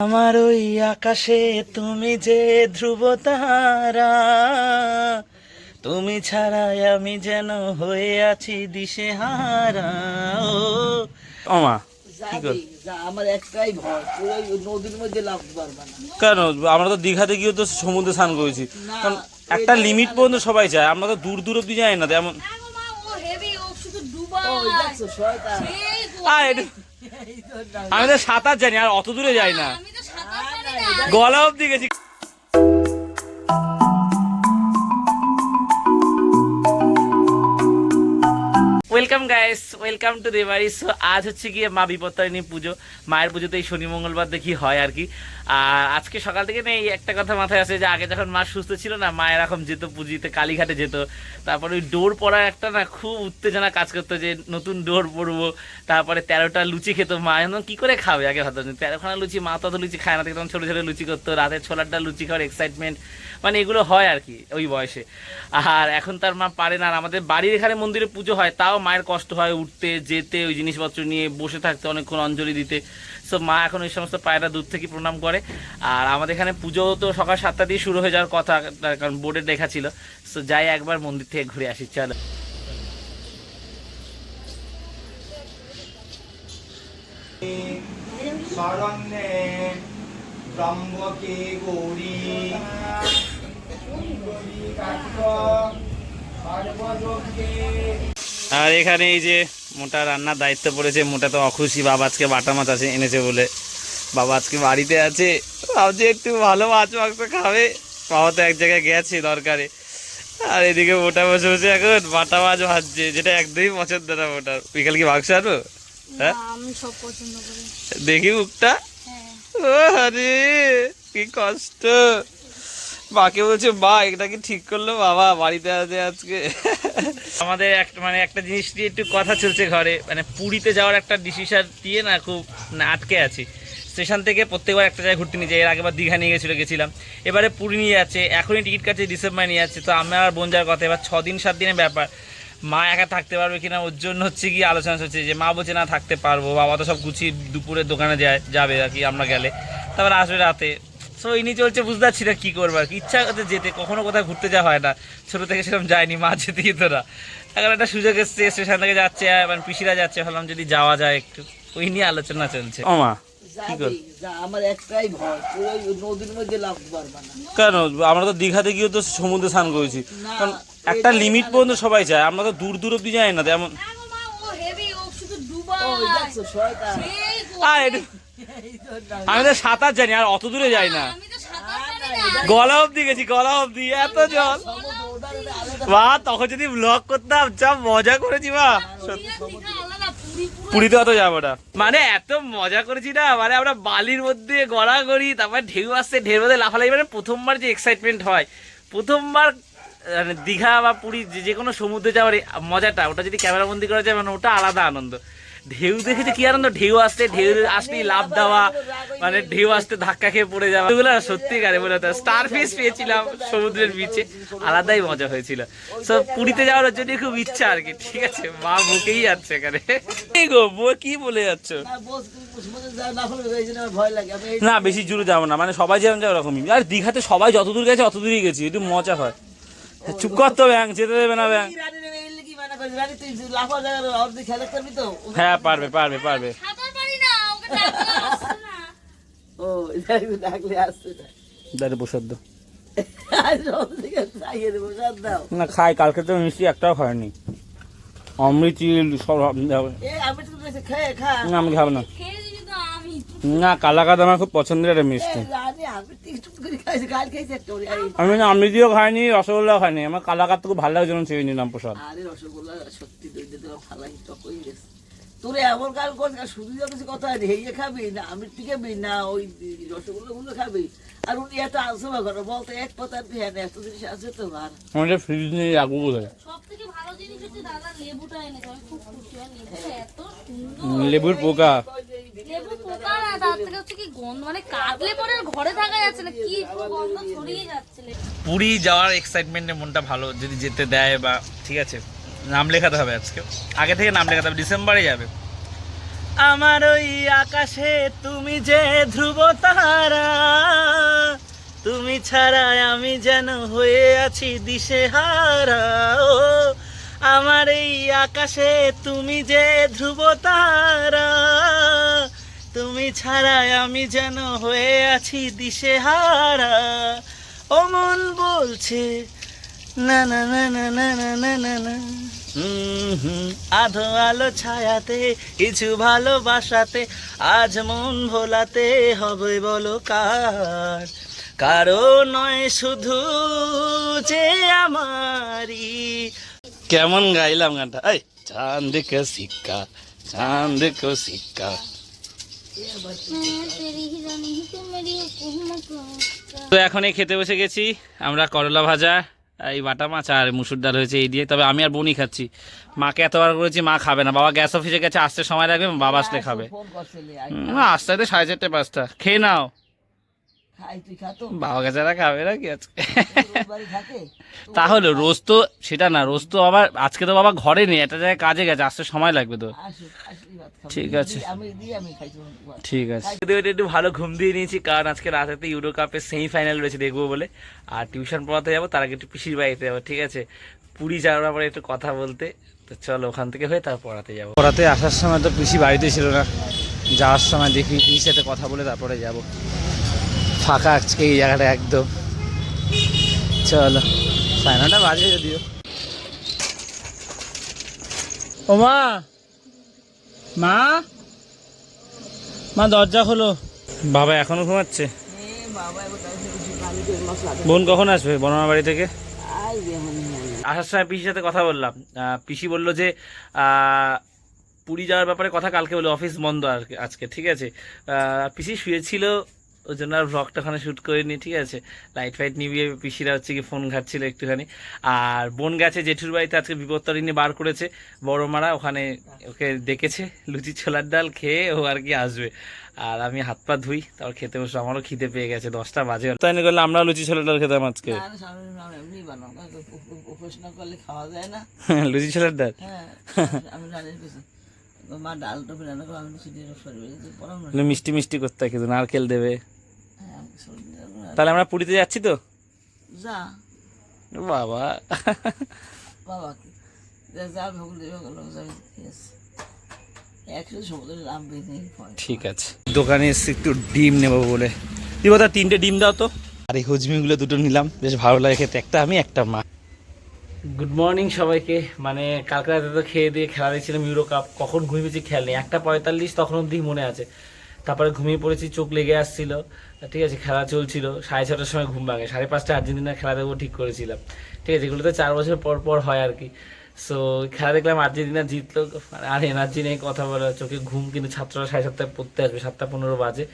আমার ওই আকাশে তুমি যে ধ্রুব তারা তুমি ছাড়াই আমি যেন হয়ে আছি দিশে হারা ও ওমা আমার একটাই ভয় তুই নদীর মধ্যে লাফতে পারবা না। কেন? আমরা তো দীঘাতে গিয়েও তো সমুদ্রে স্নান করেছি। কারণ একটা লিমিট পর্যন্ত সবাই যায় আমরা তো দূর দূর অব্দি যাই না তেমন। আমি তো সাঁতার জানি আর অত দূরে যাই না আমি তো সাঁতার জানি না। গলা অব্দি গেছি। Welcome guys welcome to Debari so আজ হচ্ছে গিয়ে মা বিপত্তারিণী পুজো। মায়ের পুজোতে এই শনি মঙ্গলবার দেখি হয় আর কি। আর আজকে সকাল থেকে না এই একটা কথা মাথায় আসে যে, আগে যখন মা সুস্থ ছিল না, মা এরকম যেত পুজিতে, কালীঘাটে যেত। তারপরে ওই ডোর পড়ার একটা না খুব উত্তেজনা কাজ করতো যে, নতুন ডোর পরবো। তারপরে তেরোটা লুচি খেত মা। এখন কি করে খাবে? আগে ভাবতাম তেরোখানা লুচি, মা তত লুচি খায় না তখন ছোটো ছোটো লুচি করতো। রাতের ছোলারটা লুচি খাওয়ার এক্সাইটমেন্ট মানে এগুলো হয় আর কি ওই বয়সে। আর এখন তার মা পারে না, আর আমাদের বাড়ির এখানে মন্দিরে পুজো হয়, তাও মায়ের কষ্ট হয় উঠতে, যেতে, ওই জিনিসপত্র নিয়ে বসে থাকতে, অনেকক্ষণ অঞ্জলি দিতে। সো মা এখন ওই সমস্ত পায়রা দূর থেকে প্রণাম করে। আর আমাদের এখানে পুজো তো সকাল সাতটা দিয়ে শুরু হয়ে যাওয়ার কথা কারণ বোর্ডে লেখা ছিল। সো যাই একবার মন্দির থেকে ঘুরে আসি, চলো। শরণ্যে ত্রম্বকে গৌরী। আর এখানে এই যে মোটা রান্নার দায়িত্ব পড়েছে মোটা তো অখুশি বাবা আজকে বাটা মাছ আছে এনেছে বলে। বাবা আজকে বাড়িতে আছে ভাবছে একটু ভালো মাছ মাংস খাবে। বাবা তো এক জায়গায় গেছে দরকারে। আর এদিকে মোটা বসে বসে এখন বাটা মাছ ভাজছে যেটা একদমই পছন্দ না মোটার। বিকাল কি মাংস আনব? হ্যাঁ? আমি সব পছন্দ করি। দেখি মুখটা। ও আরে, কি কষ্ট। মাকে বলছে, মা, এটা কি ঠিক করল বাবা বাড়িতে আছে আজকে? আমাদের একটা মানে একটা জিনিস নিয়ে একটু কথা চলছে ঘরে। মানে পুরীতে যাওয়ার একটা ডিসিশন দিয়ে না খুব আটকে আছি। স্টেশন থেকে প্রত্যেকবার একটা জায়গায় ঘুরতে নিয়ে যাই। এর আগেবার দীঘা নিয়ে গেছিল, গেছিলাম। এবারে পুরী নিয়ে যাচ্ছে। এখনই টিকিট কাটছে ডিসেম্বর নিয়ে যাচ্ছে। তো আমার আর বোন যাওয়ার কথা। এবার ছ দিন সাত দিনের ব্যাপার। মা একা থাকতে পারবে কিনা ওর জন্য হচ্ছে কি আলোচনা হচ্ছে যে মা বলছে না থাকতে পারব। বাবা তো সব গুছিয়ে দুপুরে দোকানে যায় যাবে আর কি আমরা গেলে। তারপর আসবে রাতে। সো ইনি চলছে বুঝতে পারছি না কী করব আর কি। ইচ্ছা করতে যেতে কখনো কোথাও ঘুরতে যাওয়া হয় না। ছোটো থেকে সেরকম যায়নি মা যেতে যেত না। এখন একটা সুযোগ এসছে স্টেশন থেকে যাচ্ছে মানে পিসিরা যাচ্ছে ভাবলাম যদি যাওয়া যায় একটু। ওই নিয়ে আলোচনা চলছে। ও মা আমার একটাই ভয় নদীর মধ্যে লাফতে পারবা না কেন? আমরা তো দীঘাতে গিয়েও তো সমুদ্রে স্নান করেছি। কারণ একটা লিমিট পর্যন্ত সবাই যায় আমরা তো দূর দূর অব্দি যাই না তেমন। আমি তো সাঁতার জানি আর অত দূরে যাই না। আমি তো সাঁতার জানি না। গলা অব্দি গেছি গলা অব্দি এত জল। বা তখন যদি ব্লগ করতাম যা মজা করেছি বা পুরীতে অত যাব না। মানে এত মজা করেছি না মানে আমরা বালির মধ্যে গড়াগড়ি তারপর ঢেউ আসছে ঢেউর মধ্যে লাফালাফি মানে প্রথমবার যে এক্সাইটমেন্ট হয়। প্রথমবার মানে দীঘা বা পুরী যে যে কোনো সমুদ্রে যাওয়ার মজাটা ওটা যদি ক্যামেরাবন্দি করা যায় মানে ওটা আলাদা আনন্দ। ঢেউ দেখেছে কি আনন্দ? ঢেউ আসতে ঢেউ আসতেই লাভ দেওয়া মানে ঢেউ আসতে ধাক্কা খেয়ে পড়ে যাওয়া এগুলো সত্যি গাড়ি বলে স্টার ফিস পেয়েছিলাম সমুদ্রের বিচে আলাদাই মজা হয়েছিল। সো পুরীতে যাওয়ার জন্য খুব ইচ্ছা আর কি ঠিক আছে মা বুকেই যাচ্ছে এখানে। গো বউ কি বলে যাচ্ছ? না, যা বেশি জোরে যাব না মানে সবাই যেমন যায় ওরকমই। আর দীঘাতে সবাই যত দূর গেছে অত দূরই গেছি একটু মজা হয়। চুপ করতে হবে ব্যাং যেতে দেবে না ব্যাং। মানা তো হ্যাঁ পারবে পারবে পারবে। না, খাই কালকে তো মিষ্টি একটাও খায়নি অমৃত সব এ আমি তো না খাব না। না কালাকাদ আমার খুব পছন্দের একটা মিষ্টি। আমি না অমৃতিও খাইনি রসগোল্লাও খাইনি। আমার কালাকাদ তো খুব ভালো লাগে যেমন চেয়ে নিলাম প্রসাদ। রসগোল্লা সত্যি তোরে এমন কাল আর শুধু যা কিছু কথা আছে হেয়ে খাবি না আমি টিকাবি না ওই রসগোল্লা গুলো খাবি আর উনি এত আলোচনা করো বলতো এক পাতার হ্যাঁ এত জিনিস আছে তো আর। আমাদের ফ্রিজ নিয়ে রাখব কোথায় সবথেকে ভালো জিনিস হচ্ছে দাদা লেবুটা এনেছে আমি খুব খুশি আর লেবুটা এত সুন্দর। লেবুর পোকা। লেবু পোকা না তার থেকে হচ্ছে কি গন্ধ মানে কাটলে পরে ঘরে থাকা যাচ্ছে না কি গন্ধ ছড়িয়ে যাচ্ছে পুরী যাওয়ার এক্সাইটমেন্টে মনটা ভালো যদি যেতে দেয় বা ঠিক আছে। নাম লেখাতে হবে আজকে। আগে থেকে নাম লেখাতে হবে, ডিসেম্বরে যাবে। আমার ওই আকাশে তুমি যে ধ্রুব তারা, তুমি ছাড়া আমি যেন হয়ে আছি দিশে হারা ও, আমার এই আকাশে তুমি যে ধ্রুব তারা, তুমি ছাড়া আমি যেন হয়ে আছি দিশে হারা ও মন বলছে না না না না না না না না না। আধো আলো ছায়াতে, কিছু ভালোবাসাতে, আজ মন ভোলাতে হবে বলো কার? কারও নয় শুধু যে আমারি কেমন গাইলাম গানটা? এই চাঁদ কে শিক্ষা চাঁদ কো শিক্ষা। তো এখন খেতে বসে গেছি, আমরা করলা ভাজা। এই বাটা মাছ আর মুসুর ডাল হয়েছে এই দিয়ে। তবে আমি আর বনি খাচ্ছি। মাকে এতবার করেছি মা খাবে না। বাবা গ্যাস অফিসে গেছে আসতে সময় লাগবে বাবা আসলে খাবে। করছিলি হুম, আসতে সাড়ে চারটে পাঁচটা। খেয়ে নাও। বাবা গেছে খাবে না কি আজকে তোর তাহলে রোজ তো সেটা না রোজ তো আবার আজকে তো বাবা ঘরে নেই একটা জায়গায় কাজে গেছে আসতে সময় লাগবে তো। ঠিক আছে। ঠিক আছে। একটু ভালো ঘুম দিয়ে নিয়েছি কারণ আজকে রাতে ইউরো কাপের সেমিফাইনাল রয়েছে দেখব বলে। আর টিউশন পড়াতে যাব তার আগে একটু পিসির বাড়িতে যাব ঠিক আছে? পুরী যাওয়ার ব্যাপারে একটু কথা বলতে। তো চলো ওখান থেকে হয়ে তারপর পড়াতে যাব। পড়াতে আসার সময় তো পিসি বাড়িতে ছিল না। যাওয়ার সময় দেখি পিসির সাথে কথা বলে তারপরে যাব। ফাঁকা আজকে এই জায়গাটা একদম। চলো সাড়ে নটা বাজে যদিও। ও মা! মা? মা, দরজা হলো বাবা এখনও ঘুমাচ্ছে। বোন কখন আসবে? বনমা বাড়ি থেকে। আসার সময় পিসির সাথে কথা বললাম। পিসি বলল যে পুরী যাওয়ার ব্যাপারে কথা কালকে বলে অফিস বন্ধ আর আজকে, ঠিক আছে? পিসি শুয়েছিল ওই জন্য আর ব্লগটা ওখানে শ্যুট করিনি ঠিক আছে? লাইট ফাইট নিবিয়ে পিসিরা হচ্ছে কি ফোন ঘাটছিল একটুখানি। আর বোন গেছে জেঠুর বাড়িতে আজকে বিপত্তারিণী বার করেছে। বড় মারা ওখানে ওকে ডেকেছে লুচি ছোলার ডাল খেয়ে ও আর কি আসবে। আর আমি হাত পা ধুই তারপর খেতে বসে আমারও খিদে পেয়ে গেছে দশটা বাজে তাই না করলে আমরা লুচি ছোলার ডাল খেতাম আজকে? লুচি ছোলার ডাল? হ্যাঁ মিষ্টি মিষ্টি করতে কিন্তু নারকেল দেবে হ্যাঁ আমাকে শরীরে রান্না করে। তাহলে আমরা পুরীতে যাচ্ছি তো? যা। বাবা। বাবা যা যা ভোগ দেবে ঠিক আছে। ঠিক দোকানে এসে একটু ডিম নেব বলে। দিব তা তিনটে ডিম দাও তো। আর এই হুজমিগুলো দুটো নিলাম। বেশ ভালো লাগে খেতে। একটা আমি একটা মা। গুড মর্নিং সবাইকে। মানে কালকে রাতে তো খেয়ে দিয়ে খেলা দেখছিলাম ইউরো কাপ কখন ঘুমিয়েছি খেয়াল নেই। একটা পঁয়তাল্লিশ তখন অবধি মনে আছে। তারপরে ঘুমিয়ে পড়েছি, চোখ লেগে আসছিল। ঠিক আছে, খেলা চলছিল, সাড়ে ছটার সময় ঘুম ভাঙে, সাড়ে পাঁচটা আর্জেন্টিনা খেলা দেখব ঠিক করেছিলাম। ঠিক আছে এগুলো তো চার বছর পর পর হয় আর কি। সো খেলা দেখলাম আর্জেন্টিনা জিতলো, আর এনার্জি নেই কথা বলা চোখে ঘুম, কিন্তু ছাত্ররা সাড়ে সাতটায় পড়তে আসবে, সাতটা পনেরো বাজে।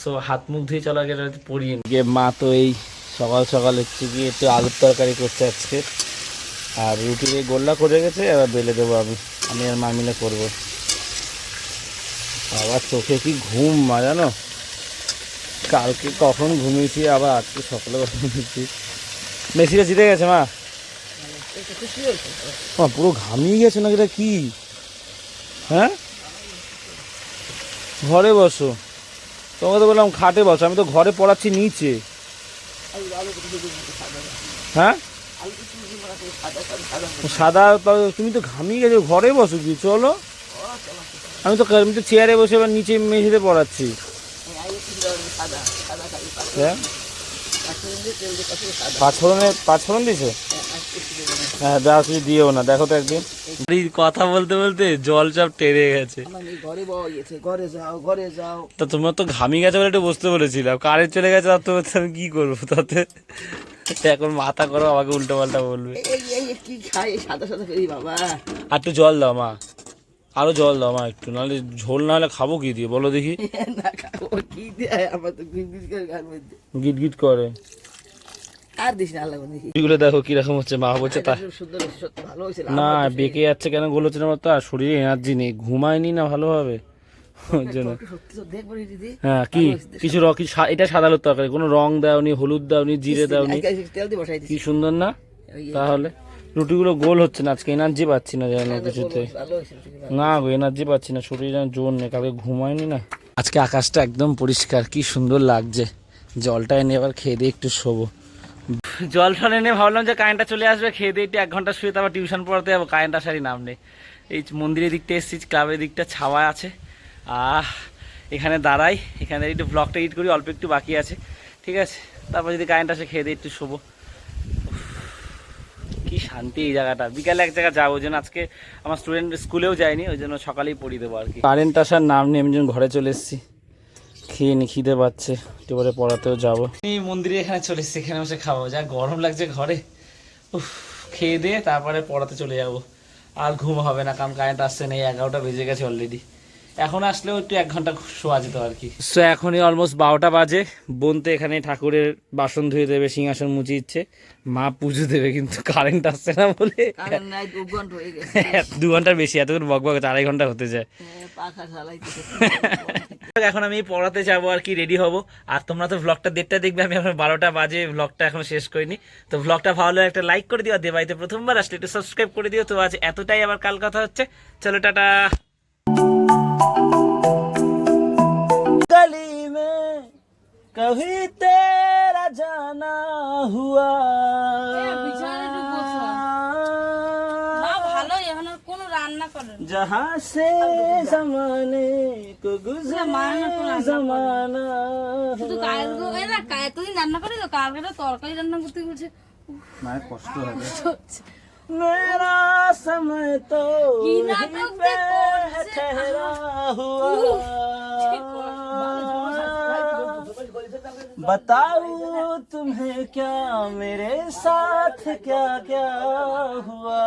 সো হাত মুখ ধুয়ে চলা গেলে পড়িয়ে গিয়ে মা তো এই সকাল সকাল হচ্ছে গিয়ে একটু আলুর তরকারি করছে আজকে। আর এই গোল্লা করে গেছে এবার বেলে দেবো আমি। আমি আর মা মিলে করব। আবার চোখে কি ঘুম মা জানো? কালকে কখন ঘুমিয়েছি, আবার আজকে সকালে ঘুমিয়েছি? মেসিটা জিতে গেছে মা। মা, পুরো ঘামিয়ে গেছে না এটা কি? হ্যাঁ? ঘরে বসো। তোমাকে তো বললাম খাটে বসো, আমি তো ঘরে পড়াচ্ছি নিচে। হ্যাঁ? সাদা, তুমি তো ঘামিয়ে গেছো, ঘরে বসো কি? চলো। আমি তো আমি তো চেয়ারে বসে এবার নিচে মেঝেতে পড়াচ্ছি। হ্যাঁ? পাঁচফোড়নে পাঁচফোড়ন দিছে হ্যাঁ দাও কিছু দিও না দেখো তো একদিন। কথা বলতে বলতে জল চাপ টেরে গেছে। মানে ঘরে বউ গেছে ঘরে যাও ঘরে যাও তা তোমার তো ঘামি গেছে বলে একটু বসতে বলেছিলাম কারেন্ট চলে গেছে তার তো আমি কি করব তাতে? এখন মাথা করো আমাকে উল্টো পাল্টা বলবে। এই এই এই কি খাই এই সাদা সাদা করি বাবা। আর একটু জল দাও মা। আরও জল দাও মা একটু নাহলে ঝোল না হলে খাব কি দিয়ে? বলো দেখি। না খাব কি দেয়? আমার তো গিট গিট করে গান মধ্যে গিট গিট করে। আর দিস না আল্লাহ দেখি। এগুলো দেখো হচ্ছে মা বলছে তা সুন্দর সত্যি ভালো হয়েছে না বেঁকে যাচ্ছে কেন বলেছে না শরীরে এনার্জি নেই ঘুমায়নি না ভালোভাবে? ওর জন্য। হ্যাঁ কি? কিছু র এটা তরকারি কোনো রং দাওনি হলুদ দাওনি জিরে দাওনি। কি সুন্দর না? তাহলে? রুটিগুলো গোল হচ্ছে না আজকে এনার্জি পাচ্ছি না যেন কিছুতে। না গো এনার্জি পাচ্ছি না শরীরে যেন জোর নেই কালকে ঘুমায়নি না। আজকে আকাশটা একদম পরিষ্কার কি সুন্দর লাগছে। জলটা এনে এবার খেয়ে দিয়ে একটু শোবো। জল ফল এনে ভাবলাম যে কারেন্টটা চলে আসবে খেয়ে দিয়ে একটু এক ঘণ্টা শুয়ে তারপর টিউশন পড়াতে যাব কারেন্ট আসারই নাম নেই। এই মন্দিরের দিকটা এসেছি ক্লাবের দিকটা ছাওয়া আছে। আহ এখানে দাঁড়াই এখানে একটু ব্লগটা এডিট করি অল্প একটু বাকি আছে। ঠিক আছে তারপর যদি কারেন্ট আসে খেয়ে দিয়ে একটু শোবো। কি শান্তি এই জায়গাটা। বিকালে এক জায়গায় যাব ওই জন্য আজকে আমার স্টুডেন্ট স্কুলেও যায়নি ওই জন্য সকালেই পড়িয়ে দেবো আর কি। কারেন্ট আসার নাম নিয়ে আমি যখন ঘরে চলে এসেছি খেয়ে নি খিদে পাচ্ছে একটু পরে পড়াতেও যাব। আমি মন্দিরে এখানে চলে এসেছি এখানে বসে খাব। যা গরম লাগছে ঘরে। উফ খেয়ে দিয়ে তারপরে পড়াতে চলে যাব। আর ঘুম হবে না কারণ কারেন্ট আসছে নেই এগারোটা বেজে গেছে অলরেডি এখন আসলেও একটু এক ঘণ্টা শোয়া যেত আর কি। সো এখনই অলমোস্ট বারোটা বাজে। বোন তো এখানে ঠাকুরের বাসন ধুয়ে দেবে সিংহাসন মুছে দিচ্ছে। মা পুজো দেবে কিন্তু কারেন্ট আসছে না বলে। দু ঘণ্টা হয়ে গেছে। দু ঘণ্টার বেশি এতক্ষণ বক বক আড়াই ঘণ্টা হতে যায়। হ্যাঁ, এখন আমি পড়াতে যাব আর কি রেডি হব। আর তোমরা তো ব্লগটা দেড়টা দেখবে আমি এখন বারোটা বাজে ব্লগটা এখন শেষ করিনি। তো ব্লগটা ভালো লাগলে একটা লাইক করে দিও আর দেবাইতে প্রথমবার আসলে একটু সাবস্ক্রাইব করে দিও। তো আজ এতটাই আবার কাল কথা হচ্ছে। চলো টাটা। कभी तेरा जाना हुआ বিছানায় একটু বসো। মা ভালো এখন আর কোনো রান্না করেন जहाँ से जमाने को गुजरे मारना तो रान्ना जमाना শুধু কায়ের গো এই না কায়ের তুই রান্না করি তো কালকে তো তরকারি রান্না করতে বলছে মায়ের কষ্ট হবে मेरा समय तो কি यहीं নাটক पे যে করছে। ठहरा हुआ बताऊँ तुम्हें क्या मेरे साथ क्या क्या हुआ?